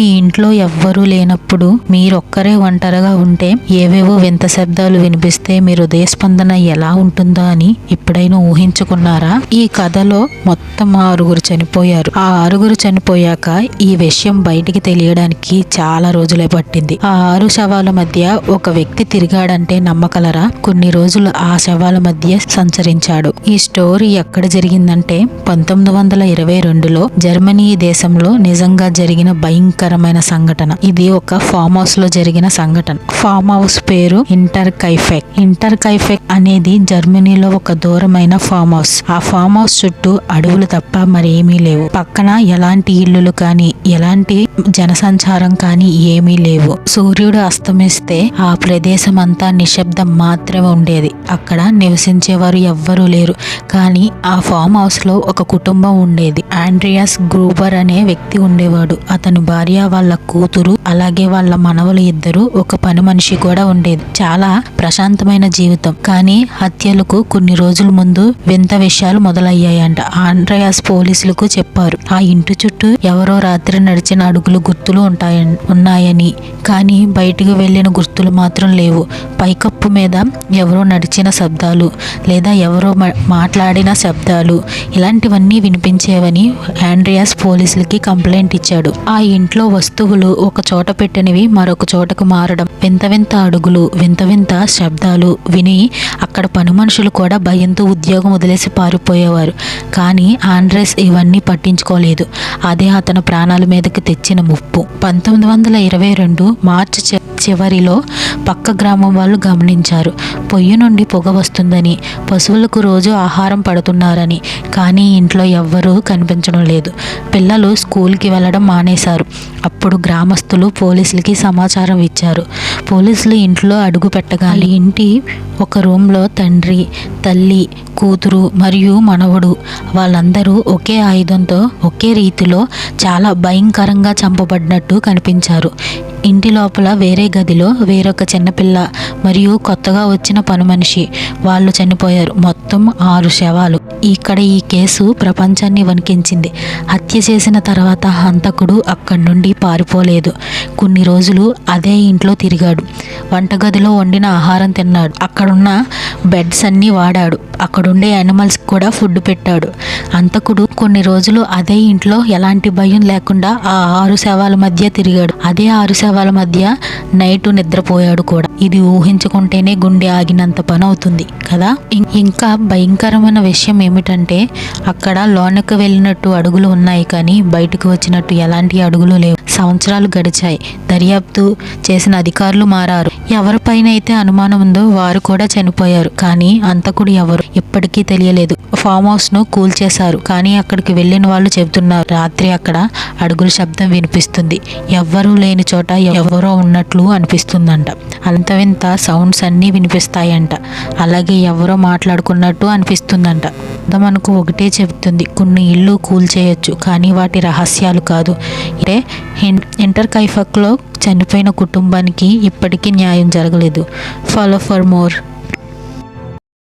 మీ ఇంట్లో ఎవ్వరూ లేనప్పుడు మీరొక్కరే ఒంటరిగా ఉంటే ఏవేవో వింత శబ్దాలు వినిపిస్తే మీ హృదయ స్పందన ఎలా ఉంటుందో అని ఎప్పుడైనా ఊహించుకున్నారా? ఈ కథలో మొత్తం ఆరుగురు చనిపోయారు. ఆ ఆరుగురు చనిపోయాక ఈ విషయం బయటికి తెలియడానికి చాలా రోజులే పట్టింది. ఆ ఆరు శవాల మధ్య ఒక వ్యక్తి తిరిగాడంటే నమ్మకలరా కొన్ని రోజులు ఆ శవాల మధ్య సంచరించాడు. ఈ స్టోరీ ఎక్కడ జరిగిందంటే పంతొమ్మిది వందల ఇరవై రెండులో జర్మనీ దేశంలో నిజంగా జరిగిన భయంకరమైన సంఘటన. ఇది ఒక ఫామ్ హౌస్లో జరిగిన సంఘటన. ఫామ్ హౌస్ పేరు ఇంటర్ కైఫెక్ ఇంటర్ కైఫెక్ అనేది జర్మనీలో ఒక దూరమైన ఫామ్ హౌస్. ఆ ఫామ్ హౌస్ చుట్టూ అడవులు తప్ప మరేమీ లేవు. పక్కన ఎలాంటి ఇల్లులు కానీ ఎలాంటి జనసంచారం కానీ ఏమీ లేవు. సూర్యుడు అస్తమిస్తే ఆ ప్రదేశం అంతా నిశ్శబ్దం మాత్రమే ఉండేది. అక్కడ నివసించేవారు ఎవ్వరూ లేరు. కానీ ఆ ఫామ్ హౌస్లో ఒక కుటుంబం ఉండేది. ఆండ్రియాస్ గ్రూబర్ అనే వ్యక్తి ఉండేవాడు. అతను భార్య వాళ్ళ కూతురు అలాగే వాళ్ళ మనవలు ఇద్దరు ఒక పని మనిషి కూడా ఉండేది. చాలా ప్రశాంతమైన జీవితం. కానీ హత్యలకు కొన్ని రోజుల ముందు వింత విషయాలు మొదలయ్యాయంట. ఆండ్రయాస్ పోలీసులకు చెప్పారు. ఆ ఇంటి చుట్టూ ఎవరో రాత్రి నడిచిన అడుగులు గుర్తులు ఉంటాయని ఉన్నాయని. కానీ బయటకు వెళ్ళిన గుర్తులు మాత్రం లేవు. పైకప్పు మీద ఎవరో నడిచిన శబ్దాలు లేదా ఎవరో మా- మాట్లాడిన శబ్దాలు ఇలాంటివన్నీ వినిపించేవని ఆండ్రియాస్ పోలీసులకి కంప్లైంట్ ఇచ్చాడు. ఆ ఇంట్లో వస్తు వస్తువులు ఒక చోట పెట్టినవి మరొక చోటకు మారడం. వింత వింత అడుగులు వింత వింత శబ్దాలు విని అక్కడ పని మనుషులు కూడా భయంతో ఉద్యోగం వదిలేసి పారిపోయేవారు. కానీ ఆండ్రెస్ ఇవన్నీ పట్టించుకోలేదు. అదే అతని ప్రాణాల మీదకి తెచ్చిన ముప్పు. పంతొమ్మిది వందల ఇరవై రెండు మార్చి చి- చివరిలో పక్క గ్రామం వాళ్ళు గమనించారు. పొయ్యి నుండి పొగ వస్తుందని పశువులకు రోజు ఆహారం పడుతున్నారని కానీ ఇంట్లో ఎవ్వరూ కనిపించడం లేదు. పిల్లలు స్కూల్కి వెళ్ళడం మానేశారు. అప్పుడు గ్రామస్తులు పోలీసులకి సమాచారం ఇచ్చారు. పోలీసులు ఇంట్లో అడుగు పెట్టగానే ఇంటి ఒక రూమ్లో తండ్రి తల్లి కూతురు మరియు మనవడు వాళ్ళందరూ ఒకే ఆయుధంతో ఒకే రీతిలో చాలా భయంకరంగా చంపబడినట్టు కనిపించారు. ఇంటి లోపల వేరే గదిలో వేరొక చిన్నపిల్ల మరియు కొత్తగా వచ్చిన పని మనిషి. వాళ్ళు చనిపోయారు. మొత్తం ఆరు శవాలు. ఇక్కడ ఈ కేసు ప్రపంచాన్ని వణికించింది. హత్య చేసిన తర్వాత హంతకుడు అక్కడి నుండి పారిపోలేదు. కొన్ని రోజులు అదే ఇంట్లో తిరిగాడు. వంటగదిలో వండిన ఆహారం తిన్నాడు. అక్కడున్న బెడ్స్ అన్నీ వాడాడు. అక్కడుండే యానిమల్స్ కూడా ఫుడ్ పెట్టాడు. అంతకుడు కొన్ని రోజులు అదే ఇంట్లో ఎలాంటి భయం లేకుండా ఆ ఆరు శవాల మధ్య తిరిగాడు. అదే ఆరు శవాల మధ్య నైట్ నిద్రపోయాడు కూడా. ఇది ఊహించుకుంటేనే గుండె ఆగినంత పని అవుతుంది కదా ఇంకా భయంకరమైన విషయం ఏమిటంటే అక్కడ లోనకు వెళ్ళినట్టు అడుగులు ఉన్నాయి కానీ బయటకు వచ్చినట్టు ఎలాంటి అడుగులు లేవు. సంవత్సరాలు గడిచాయి. దర్యాప్తు చేసిన అధికారులు మారారు. ఎవరిపైన అయితే అనుమానం ఉందో వారు కూడా చనిపోయారు. కానీ అంతకుడు ఎవరు? ఇప్పటికీ తెలియలేదు. ఫామ్ హౌస్ను కూల్చేశారు కానీ అక్కడికి వెళ్ళిన వాళ్ళు చెబుతున్నారు. రాత్రి అక్కడ అడుగుల శబ్దం వినిపిస్తుంది. ఎవ్వరూ లేని చోట ఎవరో ఉన్నట్లు అనిపిస్తుందంట. అంత వింత సౌండ్స్ అన్నీ వినిపిస్తాయంట. అలాగే ఎవరో మాట్లాడుకున్నట్టు అనిపిస్తుందంట. మనకు ఒకటే చెబుతుంది. కొన్ని ఇళ్ళు కూల్చేయచ్చు కానీ వాటి రహస్యాలు కాదు. అంటే ఇంటర్ కైఫక్లో చనిపోయిన కుటుంబానికి ఇప్పటికీ న్యాయం జరగలేదు. Follow for more.